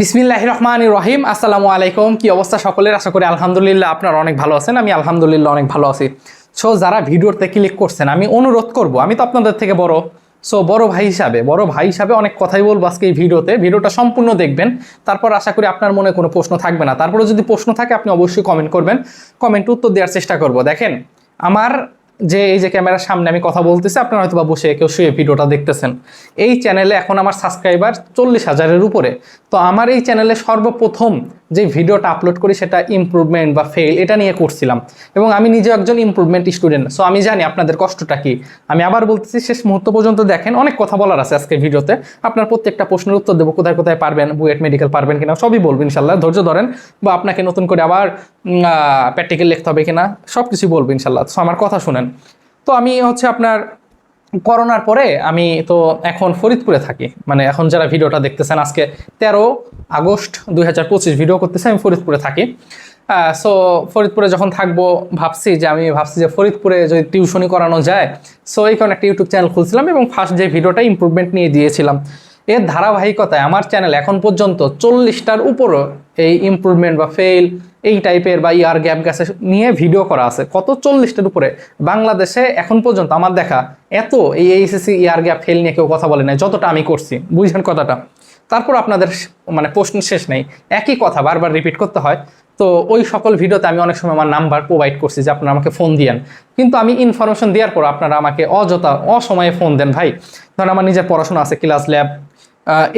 বিসমিল্লাহ রহমান রহিম। আসসালামু আলাইকুম। কি অবস্থা সকলের? আশা করি আলহামদুলিল্লাহ আপনারা অনেক ভালো আছেন। আমি আলহামদুলিল্লাহ অনেক ভালো আছি। সো যারা ভিডিওতে ক্লিক করছেন, আমি অনুরোধ করব, আমি তো আপনাদের থেকে বড়। সো বড় ভাই হিসাবে, বড় ভাই হিসাবে অনেক কথাই বলব আজকে এই ভিডিওতে। ভিডিওটা সম্পূর্ণ দেখবেন। তারপর আশা করি আপনার মনে কোনো প্রশ্ন থাকবে না। তারপরে যদি প্রশ্ন থাকে, আপনি অবশ্যই কমেন্ট করবেন। কমেন্ট উত্তর দেওয়ার চেষ্টা করব। দেখেন, আমার যে এই যে ক্যামেরার সামনে আমি কথা বলতেছি, আপনারা হয়তো বা বসে কেউ শুয়ে ভিডিওটা দেখতেছেন। এই চ্যানেলে এখন আমার সাবস্ক্রাইবার চল্লিশ হাজারের উপরে। তো আমার এই চ্যানেলে সর্বপ্রথম যে ভিডিওটা আপলোড করি সেটা ইমপ্রুভমেন্ট বা ফেল এটা নিয়ে করছিলাম। এবং আমি নিজে একজন ইমপ্রুভমেন্ট স্টুডেন্ট সো আমি জানি আপনাদের কষ্টটা কি। আমি আবার বলতেছি, শেষ মুহূর্ত পর্যন্ত দেখেন, অনেক কথা বলার আছে আজকে ভিডিওতে। আপনার প্রত্যেকটা প্রশ্নের উত্তর দেবো, কোথায় কোথায় পারবেন বুয়েট মেডিকেল পারবেন কিনা, সবই বলব ইনশাল্লাহ, ধৈর্য ধরেন। বা আপনাকে নতুন করে আবার প্র্যাকটিক্যাল লিখতে হবে কিনা সব কিছুই বলব ইনশাল্লাহ। সো আমার কথা শুনেন। তো আমি হচ্ছে আপনার করোনার পরে আমি তো এখন ফরিদপুরে থাকি। মানে এখন যারা ভিডিওটা দেখতেছেন, আজকে তেরো আগস্ট দু হাজার পঁচিশ ভিডিও করতেছে, আমি ফরিদপুরে থাকি। সো ফরিদপুরে যখন থাকব, ভাবছি যে, আমি ভাবছি যে ফরিদপুরে যদি টিউশনি করানো যায় সো এই কারণে একটা ইউটিউব চ্যানেল খুলছিলাম এবং ফার্স্ট যে ভিডিওটা ইম্প্রুভমেন্ট নিয়ে দিয়েছিলাম। এর ধারাবাহিকতায় আমার চ্যানেল এখন পর্যন্ত চল্লিশটার উপরও এই ইমপ্রুভমেন্ট বা ফেল এই টাইপের বা ইয়ার গ্যাপ গ্যাসে নিয়ে ভিডিও করা আছে। কত চল্লিশটার উপরে? বাংলাদেশে এখন পর্যন্ত আমার দেখা এত এই এইচএসসি ইয়ার গ্যাপ ফেল নিয়ে কেউ কথা বলে নাই, যতটা আমি করছি। বুঝছেন কথাটা। তারপর আপনাদের মানে প্রশ্ন শেষ নেই। একই কথা বারবার রিপিট করতে হয়। তো ওই সকল ভিডিওতে আমি অনেক সময় আমার নাম্বার প্রোভাইড করছি যে আপনারা আমাকে ফোন দিয়েন। কিন্তু আমি ইনফরমেশন দেওয়ার পর আপনারা আমাকে অযথা অসময়ে ফোন দেন ভাই। ধরেন আমার নিজের পড়াশোনা আছে ক্লাস ল্যাব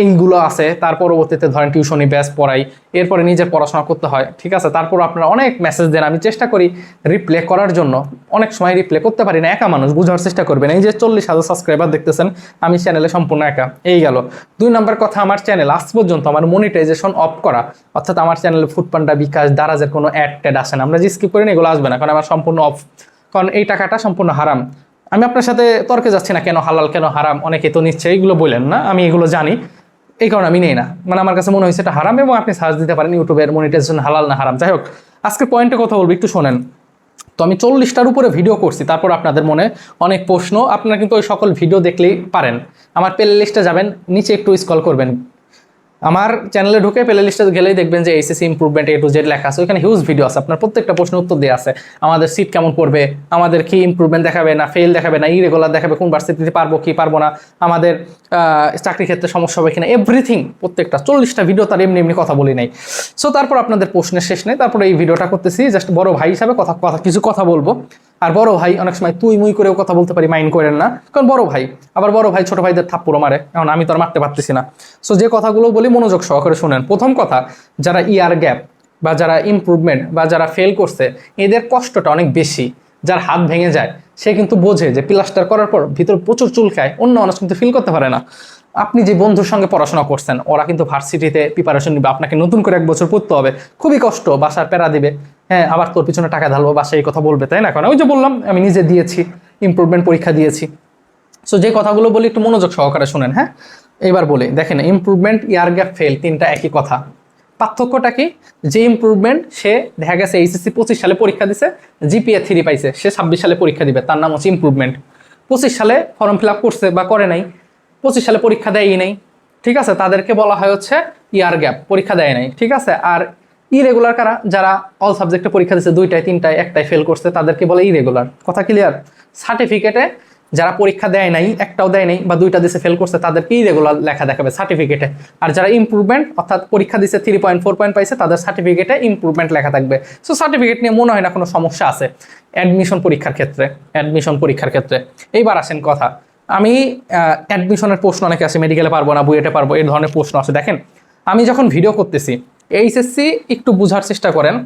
এইগুলো আছে, তার পরবর্তীতে ধরেন টিউশনি ব্যাস পড়াই, এরপরে নিজের পড়াশোনা করতে হয়, ঠিক আছে? তারপর আপনারা অনেক মেসেজ দেন, আমি চেষ্টা করি রিপ্লে করার জন্য। অনেক সময় রিপ্লে করতে পারি না, একা মানুষ বোঝার চেষ্টা করবেন। এই যে চল্লিশ হাজার সাবস্ক্রাইবার দেখতেছেন, আমি চ্যানেলে সম্পূর্ণ একা। এই গেল। দুই নম্বর কথা, আমার চ্যানেল আজ পর্যন্ত আমার মনিটাইজেশন অফ করা। অর্থাৎ আমার চ্যানেলে ফুডপান্ডা বিকাশ দারাজের কোনো অ্যাড ট্যাড আসে না। আমরা যে স্কিপ করি না এগুলো আসবে না, কারণ আমার সম্পূর্ণ অফ কারণ এই টাকাটা সম্পূর্ণ হারাম। আমি আপনার সাথে তর্কে যাচ্ছি না কেন, হালাল কেন, হারাম, অনেকে তো নিচ্ছে এইগুলো বললেন না, আমি এগুলো জানি। এই কারণে আমি নেই না। মানে আমার কাছে মনে হয়েছে এটা হারাম এবং আপনি সার্চ দিতে পারেন ইউটিউবের মনিটাইজেশন হালাল না হারাম। যাই হোক আজকে পয়েন্টে কথা বলব, একটু শোনেন। তো আমি চল্লিশটার উপরে ভিডিও করছি, তারপর আপনাদের মনে অনেক প্রশ্ন। আপনারা কিন্তু ওই সকল ভিডিও দেখলেই পারেন। আমার প্লে লিস্টে যাবেন, নিচে একটু স্কল করবেন। আমার চ্যানেলে ঢুকে প্লে লিস্টে গেলেই দেখবেন যে HSC improvement A to Z লেখা আছে। ওইখানে হিউজ ভিডিও আছে। আপনার প্রত্যেকটা প্রশ্ন উত্তর দেওয়া আছে। আমাদের সিট কেমন পড়বে? আমাদের কি ইম্প্রুভমেন্ট দেখাবে না ফেল দেখাবে না ইরেগুলার দেখাবে, কোন ভার্সিটিতে পারব, কি পারব না? আমাদের চাকরি ক্ষেত্রে সমস্যা হবে কিনা? এভরিথিং প্রত্যেকটা। চল্লিশটা ভিডিও তার এমনি এমনি কথা বলি নাই। সো তারপর আপনাদের প্রশ্নের শেষ নেই। তারপরে এই ভিডিওটা করতেছি। জাস্ট বড় ভাই হিসাবে কথা কথা, কিছু কথা বলব। আর বড় ভাই, অনেক সময় তুই মুই করেও কথা বলতে পারি, মাইন্ড করেন না। কারণ বড় ভাই, আবার বড় ভাই ছোট ভাইদের থাপ্পুরো মারে, এখন আমি তো আর মারতে পারতেছি না। সো যে কথাগুলো বলি মনোযোগ সহকারে শুনেন। প্রথম কথা, যারা ইয়ার গ্যাপ বা যারা ইমপ্রুভমেন্ট বা যারা ফেল করছে, এদের কষ্টটা অনেক বেশি। যার হাত ভেঙে যায়, সে কিন্তু বোঝে যে প্লাস্টার করার পর ভিতরে প্রচুর চুল খায়, অন্য মানুষ কিন্তু ফিল করতে পারে না। আপনি যে বন্ধুর সঙ্গে পড়াশোনা করছেন, ওরা কিন্তু ভার্সিটিতে প্রিপারেশন নিবে, আপনাকে নতুন করে এক বছর পড়তে হবে। খুবই কষ্ট, বাসার প্যারা দিবে। হ্যাঁ আবার তোর পিছনে টাকা ঢালবো বাসায় এই কথা বলবে, তাই না? কারণ ওই যে বললাম, আমি নিজে দিয়েছি ইমপ্রুভমেন্ট পরীক্ষা দিয়েছি। সো যে কথাগুলো বলি, একটু মনোযোগ সহকারে শুনেন হ্যাঁ? এবার বলি, দেখেন ইমপ্রুভমেন্ট ইয়ার গ্যাপ ফেল তিনটা একই কথা। পার্থক্যটা কি? যে ইমপ্রুভমেন্ট সে দেখা গেছে এইচএসসি পঁচিশ সালে পরীক্ষা দিছে জিপিএ থ্রি পাইছে, সে ছাব্বিশ সালে পরীক্ষা দিবে, তার নাম হচ্ছে ইমপ্রুভমেন্ট পঁচিশ সালে ফর্ম ফিল আপ করছে বা করে নাই, পঁচিশ সালে পরীক্ষা দেয়ই নাই, ঠিক আছে? তাদেরকে বলা হয় হচ্ছে ইয়ার গ্যাপ পরীক্ষা দেয় নাই, ঠিক আছে? আর ইরেগুলার কারা? যারা অল সাবজেক্টে পরীক্ষা দিচ্ছে দুইটায়, তিনটায় একটাই ফেল করছে, তাদেরকে বলে ইরেগুলার কথা ক্লিয়ার সার্টিফিকেটে যারা পরীক্ষা দেয় নাই, একটাও দেয় নাই বা দুইটা দিছে ফেল করছে তাদেরকেই রেগুলার লেখা দেখাবে সার্টিফিকেটে আর যারা ইম্প্রুভমেন্ট অর্থাৎ পরীক্ষা দিচ্ছে থ্রি পয়েন্ট ফোর পয়েন্ট পাইছে, তাদের সার্টিফিকেটে ইম্প্রুভমেন্ট লেখা থাকবে। সো সার্টিফিকেট নিয়ে মনে হয় না কোনো সমস্যা আছে অ্যাডমিশন পরীক্ষার ক্ষেত্রে অ্যাডমিশন পরীক্ষার ক্ষেত্রে। এইবার আসেন কথা। আমি অ্যাডমিশনের প্রশ্ন অনেকে আছে মেডিকেলে পারব না বুয়েটে পারব এই ধরনের প্রশ্ন আছে। দেখেন, আমি যখন ভিডিও করতেছি এইচএসসি একটু বোঝার চেষ্টা করেন।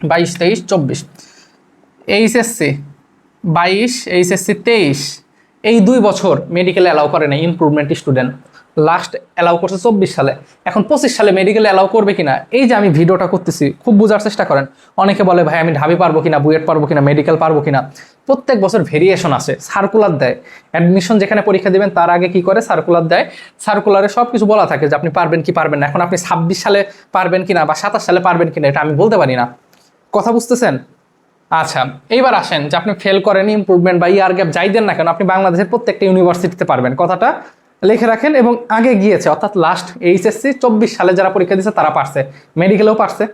বাইশ তেইশ চব্বিশ। এইচএসসি বাইশ এইচএসসি তেইশ। এই দুই বছর মেডিকেলে অ্যালাউ করে না ইমপ্রুভমেন্ট স্টুডেন্ট লাস্ট অ্যালাউ করছে চব্বিশ সালে। এখন পঁচিশ সালে মেডিকেলে অ্যালাউ করবে কিনা, এই যে আমি ভিডিওটা করতেছি, খুব বোঝার চেষ্টা করেন। অনেকে বলে, ভাই, আমি ঢাবি পারব কিনা, বুয়েট পারব কিনা মেডিকেল পারব কিনা? প্রত্যেক বছর ভেরিয়েশন আছে সার্কুলার দেয়। অ্যাডমিশন যেখানে পরীক্ষা দেবেন, তার আগে কি করে? সার্কুলার দেয়। সার্কুলারে সব কিছু বলা থাকে যে, আপনি পারবেন কি পারবেন না? এখন আপনি ছাব্বিশ সালে পারবেন কিনা বা সাতাশ সালে পারবেন কিনা, এটা আমি বলতে পারি না। কথা বুঝতেছেন? আচ্ছা এইবার আসেন যে আপনি ফেল করেন ইমপ্রুভমেন্ট বা ইয়ার গ্যাপ যাই দেন না কেন, আপনি বাংলাদেশের প্রত্যেকটা ইউনিভার্সিটিতে পারবেন। কথাটা লিখে রাখেন এবং আগে গিয়েছে, অর্থাৎ লাস্ট এইচএসসি চব্বিশ সালে যারা পরীক্ষা দিয়েছে, তারা পারছে। মেডিকেলেও পারছে।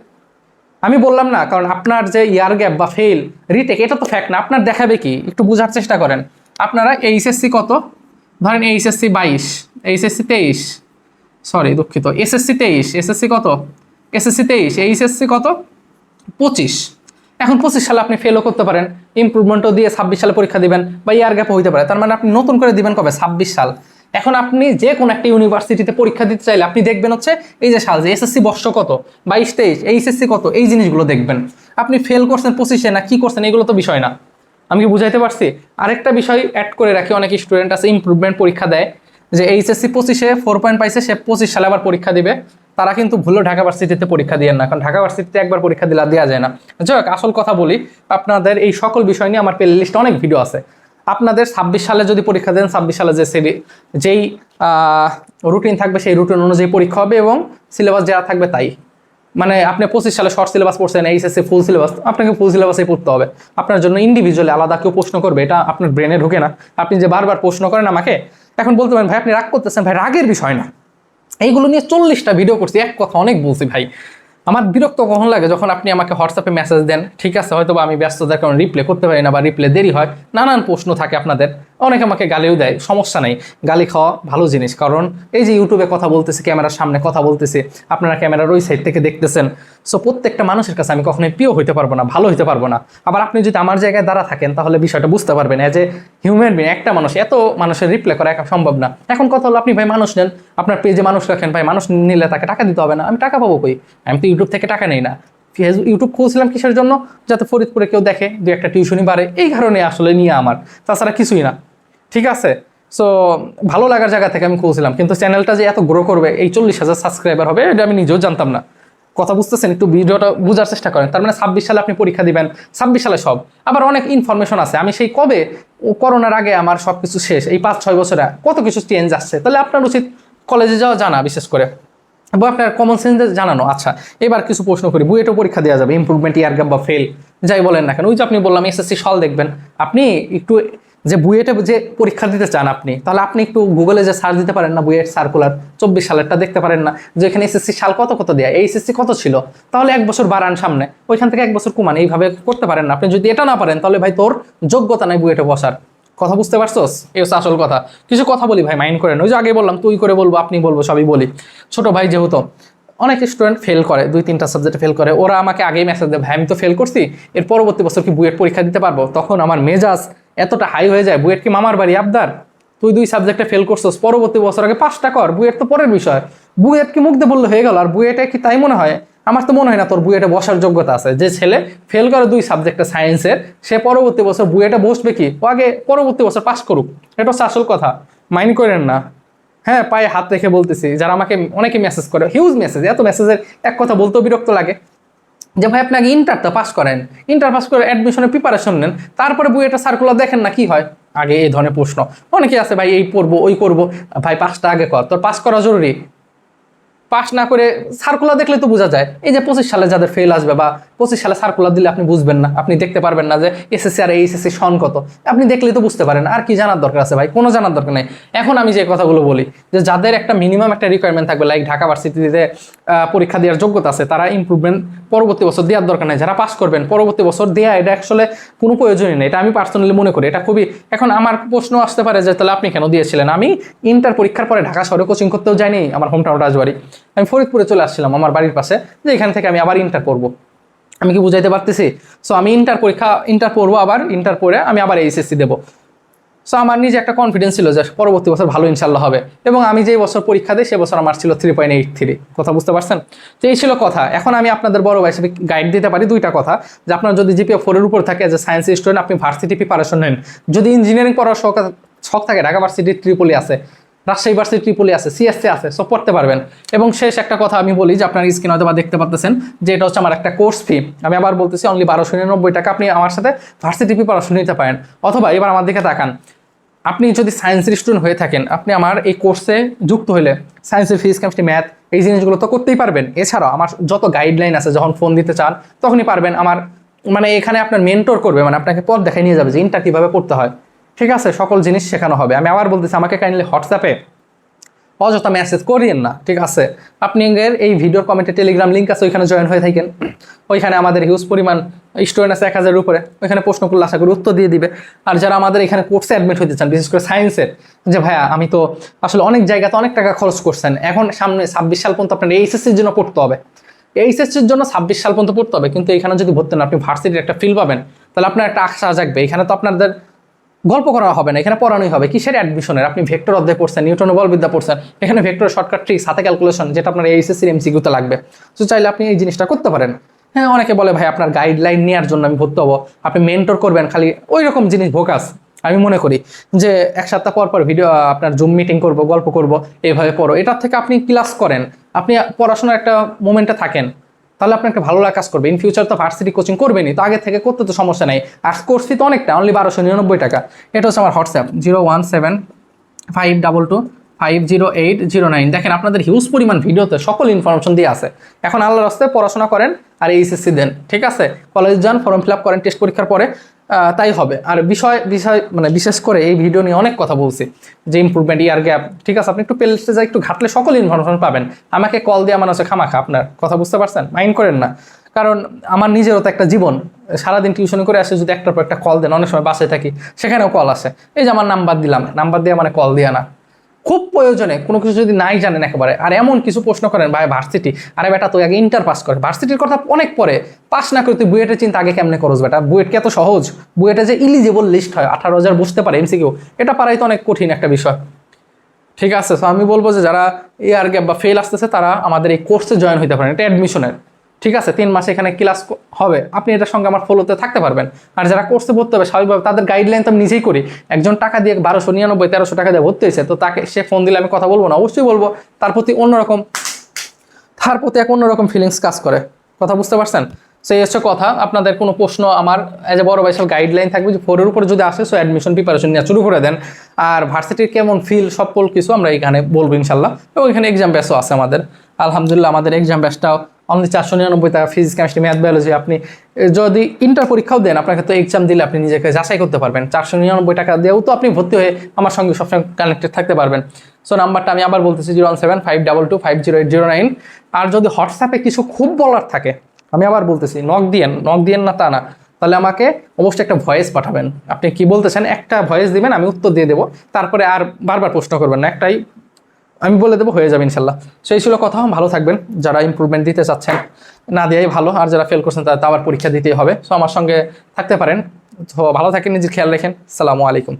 আমি বললাম না, কারণ আপনার যে ইয়ার গ্যাপ বা ফেল রিটেক এটা তো ফ্যাক্ট না, আপনার দেখাবে কি? একটু বোঝার চেষ্টা করেন। আপনারা এইচএসসি কত? ধরেন এইচএসসি বাইশ এইচএসসি তেইশ সরি দুঃখিত এসএসসি তেইশ এসএসসি কত? এসএসসি তেইশ এইচএসসি কত? পঁচিশ। এখন পঁচিশ সালে আপনি ফেলও করতে পারেন ইমপ্রুভমেন্টও দিয়ে ছাব্বিশ সালে পরীক্ষা দিবেন বা ইয়ার গ্যাপও হইতে পারে। তার মানে আপনি নতুন করে দিবেন কবে? ছাব্বিশ সাল। এখন আপনি যে কোনো একটা ইউনিভার্সিটিতে পরীক্ষা দিতে চাইলে আপনি দেখবেন হচ্ছে, এই যে সাল, যে এসএসসি বর্ষ কত? বাইশ, তেইশ এইচএসসি কত? এই জিনিসগুলো দেখবেন। আপনি ফেল করছেন পঁচিশে না কি করছেন, এগুলো তো বিষয় না। আমি কি বুঝাইতে পারছি? আরেকটা বিষয় অ্যাড করে রাখি, অনেক স্টুডেন্ট আছে ইম্প্রুভমেন্ট পরীক্ষা দেয়, যে এইচএসসি পঁচিশে ফোর পয়েন্ট পাইছে সে পঁচিশ সালে আবার পরীক্ষা দিবে। তারা কিন্তু ভুলো ঢাকা ভার্সিটিতে পরীক্ষা দিয়ে না, কারণ ঢাকা ভার্সিটিতে একবার পরীক্ষা দিলে দেওয়া যায় না। যাই হোক, আসল কথা বলি, আপনাদের এই সকল বিষয় নিয়ে আমার প্লে লিস্টে অনেক ভিডিও আছে। আপনাদের ছাব্বিশ সালে যদি পরীক্ষা দেন, ছাব্বিশ সালে যে সেরি যেই রুটিন থাকবে, সেই রুটিন অনুযায়ী পরীক্ষা হবে এবং সিলেবাস যা থাকবে তাই। মানে আপনি পঁচিশ সালে শর্ট সিলেবাস পড়ছেন এইচএসসি ফুল সিলেবাস আপনাকে ফুল সিলেবাসে পড়তে হবে। আপনার জন্য ইন্ডিভিজুয়ালি আলাদা কেউ প্রশ্ন করবে, এটা আপনার ব্রেনে ঢুকে না। আপনি যে বারবার প্রশ্ন করেন আমাকে, এখন বলতে পারেন, ভাই, আপনি রাগ করতেছেন, ভাই, রাগের বিষয় না। এইগুলো নিয়ে চল্লিশটা ভিডিও করছি। এক কথা অনেক বলছি ভাই। আমার বিরক্ত কখন লাগে যখন আপনি আমাকে হোয়াটসঅ্যাপে মেসেজ দেন, ঠিক আছে হয়তো আমি ব্যস্ততার কারণে রিপ্লে করতে পারি না বা রিপ্লে দেরি হয়। নানান প্রশ্ন থাকে আপনাদের। অনেকে আমাকে গালিও দেয়, সমস্যা নেই। গালি খাওয়া ভালো জিনিস, কারণ এই যে ইউটিউবে কথা বলতেছে, ক্যামেরার সামনে কথা বলতেছে, আপনারা ক্যামেরার ওই সাইড থেকে দেখতেছেন। সো প্রত্যেকটা মানুষের কাছে আমি কখনোই প্রিয় হইতে পারব না, ভালো হইতে পারব না। আবার আপনি যদি আমার জায়গায় দাঁড়া থাকেন, তাহলে বিষয়টা বুঝতে পারবেন এজ এ হিউম্যান বিং একটা মানুষ, এত মানুষের রিপ্লে করা একা সম্ভব না। এখন কথা হলো, আপনি ভাই মানুষ নেন, আপনার পেজে মানুষ রাখেন, ভাই মানুষ নিলে তাকে টাকা দিতে হবে না, আমি টাকা পাবো কই? আমি তো ইউটিউব থেকে টাকা নেই না। ইউটিউব খুলছিলাম কিসের জন্য? যাতে ফরিদপুরে কেউ দেখে, দু একটা টিউশনই বাড়ে, এই কারণে আসলে নিয়ে আমার। তাছাড়া কিছুই না। ঠিক আছে? সো ভালো লাগার জায়গা থেকে আমি খুলছিলাম কিন্তু চ্যানেলটা যে এত গ্রো করবে, এই চল্লিশ হাজার সাবস্ক্রাইবার হবে, এটা আমি নিজেও জানতাম না। কথা বুঝতেছেন, একটু ভিডিওটা বোঝার চেষ্টা করেন। তার মানে ছাব্বিশ সালে আপনি পরীক্ষা দিবেন, ছাব্বিশ সালে সব। আবার অনেক ইনফরমেশন আছে। আমি সেই কবে করোনার আগে আমার সব কিছু শেষ, এই পাঁচ, ছয় বছরে কত কিছু চেঞ্জ আসছে, তাহলে আপনার উচিত কলেজে যাওয়া জানা বিশেষ করে। এবং আপনার কমন সেন্সে জানানো আচ্ছা এবার কিছু প্রশ্ন করি, বুয়েটও পরীক্ষা দেওয়া যাবে ইমপ্রুভমেন্ট ইয়ার গ্যাপ বা ফেল যাই বলেন না কেন, ওই যে আপনি বললাম এসএসসি সল দেখবেন। আপনি একটু যে বুয়েটে যে পরীক্ষা দিতে চান আপনি, তাহলে আপনি একটু গুগলে যে সার্চ দিতে পারেন না, বুয়েট সার্কুলার চব্বিশ সালেরটা দেখতে পারেন না, যে এখানে এসএসসি সাল কত কত দেয় এসএসসি কত ছিল, তাহলে এক বছর বাড়ান সামনে, ওইখান থেকে এক বছর কমান, এইভাবে করতে পারেন না। আপনি যদি এটা না পারেন, তাহলে ভাই তোর যোগ্যতা নাই বুয়েটে বসার। কথা বুঝতে পারছোস? এই হচ্ছে আসল কথা। কিছু কথা বলি ভাই মাইন্ড করেন। ওই যে আগে বললাম, তুই করে বলব, আপনি বলব, সবই বলি। ছোট ভাই যেহেতু, অনেক স্টুডেন্ট ফেল করে, দুই তিনটা সাবজেক্টে ফেল করে, ওরা আমাকে আগেই মেসেজ দেয়, ভাই, আমি তো ফেল করছি, এর পরবর্তী বছর কি বুয়েট পরীক্ষা দিতে পারব? তখন আমার মেজাজ এতটা হাই হয়ে যায়, বুয়েট কি মামার বাড়ি? আবদার। তুই দুই সাবজেক্টে ফেল করছিস, পরবর্তী বছর আগে পাঁচটা কর, বুয়েট তো পরের বিষয়। বুয়েট কি মুখ দিয়ে বললে হয়ে গেল, আর বুয়েটে কি তাই মনে হয়? আমার তো মনে হয় না তোর বুয়েটে বসার যোগ্যতা আছে। যে ছেলে ফেল করে দুই সাবজেক্টে সায়েন্সের সে পরবর্তী বছর বুয়েটে বসবে কি? ও আগে পরবর্তী বছর পাস করুক। এটা হচ্ছে আসল কথা। মাইন্ড করেন না। হ্যাঁ পায়ে হাত রেখে বলতেছি, যারা আমাকে অনেকে মেসেজ করে হিউজ মেসেজ এত মেসেজের এক কথা বলতেও বিরক্ত লাগে। যে ভাই আপনাকে ইন্টারটা পাস করেন। ইন্টার পাস করে অ্যাডমিশনের প্রিপারেশন নেন, তারপরে বই বইয়েটা সার্কুলার দেখেন না কি হয়। আগে এই ধরনের প্রশ্ন। অনেকে আছে, ভাই, এই পড়ব, ওই করব। ভাই, পাসটা আগে কর। তোর পাস করা জরুরি? পাস না করে সার্কুলার দেখলে তো বোঝা যায়। এই যে পঁচিশ সালে যাদের ফেল আসবে বা পঁচিশ সালে সার্কুলার দিলে আপনি বুঝবেন না। আপনি দেখতে পারবেন না যে এসএসসি আর এইচএসসি সন কত। আপনি দেখলে তো বুঝতে পারেন। আর কি জানার দরকার আছে ভাই? কোনো জানার দরকার নেই। এখন আমি যে কথাগুলো বলি, যে যাদের একটা মিনিমাম একটা রিকোয়ারমেন্ট থাকবে লাইক ঢাকা ভার্সিটিতে পরীক্ষা দেওয়ার যোগ্যতা আছে, তারা ইমপ্রুভমেন্ট পরবর্তী বছর দেওয়ার দরকার নেই। যারা পাস করবেন, পরবর্তী বছর দেওয়া এটা আসলে কোনো প্রয়োজনই নেই। এটা আমি পার্সোনালি মনে করি। এটা খুবই, এখন আমার প্রশ্ন আসতে পারে যে, তাহলে আপনি কেন দিয়েছিলেন? আমি ইন্টার পরীক্ষার পরে ঢাকা শহরে কোচিং করতেও যাইনি, আমার হোম টাউন রাজবাড়ি। আমি ফরিদপুরে চলে আসছিলাম আমার বাড়ির পাশে, যে এখান থেকে আমি আবার ইন্টার করব। আমি কি বুঝাইতে পারতেছি? সো আমি ইন্টার পরীক্ষা ইন্টার পড়ব আবার ইন্টার পড়ে আমি আবার এইচএসসি দেবো। সো আমার নিজে একটা কনফিডেন্স ছিল যে পরবর্তী বছর ভালো ইনশাল্লাহ হবে। এবং আমি যে বছর পরীক্ষা দিই, সে বছর আমার ছিল থ্রি পয়েন্ট এইট থ্রি কথা বুঝতে পারছেন? তো এই ছিল কথা। এখন আমি আপনাদের বড় ভাই হিসেবে গাইড দিতে পারি দুইটা কথা। যে আপনার যদি জিপিএ ফোরের উপর থাকে যে সায়েন্স স্টুডেন্ট আপনি ভার্সিটি প্রিপারেশন নেন। যদি ইঞ্জিনিয়ারিং পড়ার শখ শখ থাকে, ঢাকা ভার্সিটি ট্রিপলি আছে। রাজশাহী ভার্সিটি ট্রিপলি আছে সিএসসি আছে সব পড়তে পারবেন। এবং শেষ একটা কথা আমি বলি যে আপনার স্ক্রিন হয়তো বা দেখতে পাচ্ছেন যে এটা হচ্ছে আমার একটা কোর্স ফি আমি আবার বলতেছি অনলি বারোশো নিরানব্বই টাকা আপনি আমার সাথে ভার্সিটি প্রিপারেশন নিতে পারেন। অথবা এবার আমার দিকে তাকান। আপনি যদি সায়েন্সের স্টুডেন্ট হয়ে থাকেন, আপনি আমার এই কোর্সে যুক্ত হলে সায়েন্সের ফিজিক্স কেমিস্ট্রি ম্যাথ এই জিনিসগুলো তো করতেই পারবেন। এছাড়াও আমার যত গাইডলাইন আছে, যখন ফোন দিতে চান, তখনই পারবেন। আমার মানে এখানে আপনার মেন্টর করবে মানে আপনাকে পথ দেখাই নিয়ে যাবে যে ইনটা কীভাবে পড়তে হয়। ঠিক আছে, সকল জিনিস শেখানো হবে। আমি আবার বলতেছি, আমাকে কাইন্ডলি হোয়াটসঅ্যাপে অযথা মেসেজ করিয়েন না, ঠিক আছে? আপনি এই ভিডিওর কমেন্টে টেলিগ্রাম লিঙ্ক আছে, ওইখানে জয়েন হয়ে থাকেন। ওইখানে আমাদের হিউজ পরিমাণ স্টুডেন্ট আছে এক হাজারের উপরে, ওইখানে প্রশ্ন করলে আশা করি উত্তর দিয়ে দিবে। আর যারা আমাদের এখানে কোর্সে অ্যাডমিট হতে চান, বিশেষ করে সায়েন্সের যে ভাইয়া, আমি তো আসলে অনেক জায়গাতে অনেক টাকা খরচ করছেন। এখন সামনে ছাব্বিশ সাল পর্যন্ত আপনার এইচএসসির জন্য পড়তে হবে। এইচএসসির জন্য ছাব্বিশ সাল পর্যন্ত পড়তে হবে, কিন্তু এখানে যদি ভর্তি না আপনি ভার্সিটির একটা ফিল পাবেন, তাহলে আপনার একটা আশা জাগবে। এখানে তো আপনাদের গল্প করা হবে না, এখানে পড়ানোই হবে। কিসের অ্যাডমিশনের আপনি ভেক্টর অধ্যায় পড়ছেন নিউটন বলবিদ্যা পড়ছেন, এখানে ভেক্টর শর্টকাট ট্রিক্স হাতে ক্যালকুলেশন যেটা আপনার এইচএসসির এমসিকিউতে লাগবে। তো চাইলে আপনি এই জিনিসটা করতে পারেন। হ্যাঁ অনেকে বলে, ভাই, আপনার গাইডলাইন নেওয়ার জন্য আমি ভর্তি হব। আপনি মেন্টর করবেন, খালি ওই রকম জিনিস ভোকাস আমি মনে করি যে, এক সপ্তাহ পর পর ভিডিও আপনার জুম মিটিং করব, গল্প করব, এভাবে পড়ো। এটার থেকে আপনি ক্লাস করেন। আপনি পড়াশোনার একটা মোমেন্টে থাকেন। তাহলে আপনাকে ভালো লাগা কাজ করবে। ইন ফিউচার তো ভার্সিটি কোচিং করবেনই, তো আগে থেকে করতে তো সমস্যা নেই। আর কোর্স ফি তো অনেকটা অনলি বারোশো নিরানব্বই টাকা। এটা হচ্ছে আমার WhatsApp zero one seven five double two five zero eight zero nine দেখেন আপনাদের হিউজ পরিমাণ ভিডিওতে সকল ইনফরমেশন দিয়ে আছে। এখন আল্লাহর রাস্তায় পড়াশোনা করেন আর এইচএসসি দেন, ঠিক আছে? কলেজ যান ফর্ম ফিল আপ করেন টেস্ট পরীক্ষার পরে। তাই হবে। আর বিষয় বিষয় মানে বিশেষ করে এই ভিডিও নিয়ে অনেক কথা বলছি, যে ইম্প্রুভমেন্ট ইয়ার গ্যাপ ঠিক আছে? আপনি একটু প্লেলিস্টে যাই, একটু ঘাটলে সকল ইনফরমেশন পাবেন। আমাকে কল দিয়ে আমার হচ্ছে খামাখা, আপনার কথা বুঝতে পারছেন? মাইন্ড করেন না। কারণ আমার নিজেরও তো একটা জীবন। সারাদিন টিউশন করে আসে, যদি একটার পর একটা কল দেন, অনেক সময় বাসে থাকি, সেখানেও কল আসে। এই যে আমার নাম্বার দিলাম নাম্বার দিয়ে মানে কল দিয়ে না। খুব প্রয়োজনে কোনো কিছু যদি নাই জানেন একেবারে, আর এমন কিছু প্রশ্ন করেন, ভাই ভার্সিটি আরে বেটা, তুই আগে ইন্টার পাস করে। ভার্সিটির কথা অনেক পরে, পাস না করে তুই বুয়েটের চিন্তা আগে কেমনে করস বেটা? বুয়েট কি এত সহজ? বুয়েটে যে ইলিজিবল লিস্ট হয়, আঠারো হাজার বুঝতে পারে এমসিকিউ এটা পারাই তো অনেক কঠিন একটা বিষয়। ঠিক আছে তো আমি বলব যে যারা এয়ার গ্যাপ বা ফেল আসতেছে, তারা আমাদের এই কোর্সে জয়েন হইতে পারেন। এটা অ্যাডমিশনের ঠিক আছে, তিন মাসে এখানে ক্লাস হবে। আপনি এটার সঙ্গে আমার ফলোতে থাকতে পারবেন। আর যারা কোর্সে ভর্তি হবে, স্বাভাবিকভাবে তাদের গাইডলাইন তো আমি নিজেই করি। একজন টাকা দিয়ে বারোশো নিরানব্বই, তেরোশো টাকা দিয়ে ভর্তি হয়েছে, তো তাকে সে ফোন দিলে আমি কথা বলব না, অবশ্যই বলব। তার প্রতি অন্যরকম তার প্রতি এক অন্যরকম ফিলিংস কাজ করে। কথা বুঝতে পারছেন? সেই হচ্ছে কথা। আপনাদের কোনো প্রশ্ন আমার এজ এ বড় ভাই গাইডলাইন থাকবে যে ফোরের উপরে যদি আসে সো অ্যাডমিশন প্রিপারেশন নেওয়া শুরু করে দেন। আর ভার্সিটির কেমন ফিল সকল কিছু আমরা এখানে বলব ইনশাল্লাহ এবং এখানে এক্সাম ব্যাসও আছে আমাদের। আলহামদুলিল্লাহ, আমাদের এক্সাম ব্যাসটাও অনলি চারশো নিরানব্বই টাকা ফিজিক্স কেমিস্ট্রি ম্যাথ বায়োলজি আপনি যদি ইন্টার পরীক্ষাও দেন, আপনাকে তো এক্সাম দিলে আপনি নিজেকে যাচাই করতে পারবেন। চারশো নিরানব্বই টাকা দিয়েও তো আপনি ভর্তি হয়ে আমার সঙ্গে সবসময় কানেক্টেড থাকতে পারবেন। সো নাম্বারটা আমি আবার বলতেছি zero one seven five double two five zero eight zero nine আর যদি হোয়াটসঅ্যাপে কিছু খুব বলার থাকে, আমি আবার বলতেছি নক দিয়েন নক দিয়েন না তা না। তাহলে আমাকে অবশ্যই একটা ভয়েস পাঠাবেন। আপনি কি বলতেছেন, একটা ভয়েস দিবেন, আমি উত্তর দিয়ে দেবো। তারপরে আর বারবার প্রশ্ন করবেন না, একটাই আমি বলে দেবো, হয়ে যাবে ইনশাল্লাহ। সো এই ছিল কথা, ভালো থাকবেন। যারা ইম্প্রুভমেন্ট দিতে চাচ্ছেন, না দেওয়াই ভালো, আর যারা ফেল করছেন তারা আবার পরীক্ষা দিতেই হবে। সো আমার সঙ্গে থাকতে পারেন। তো ভালো থাকেন, নিজের খেয়াল রেখেন। সালামু আলাইকুম।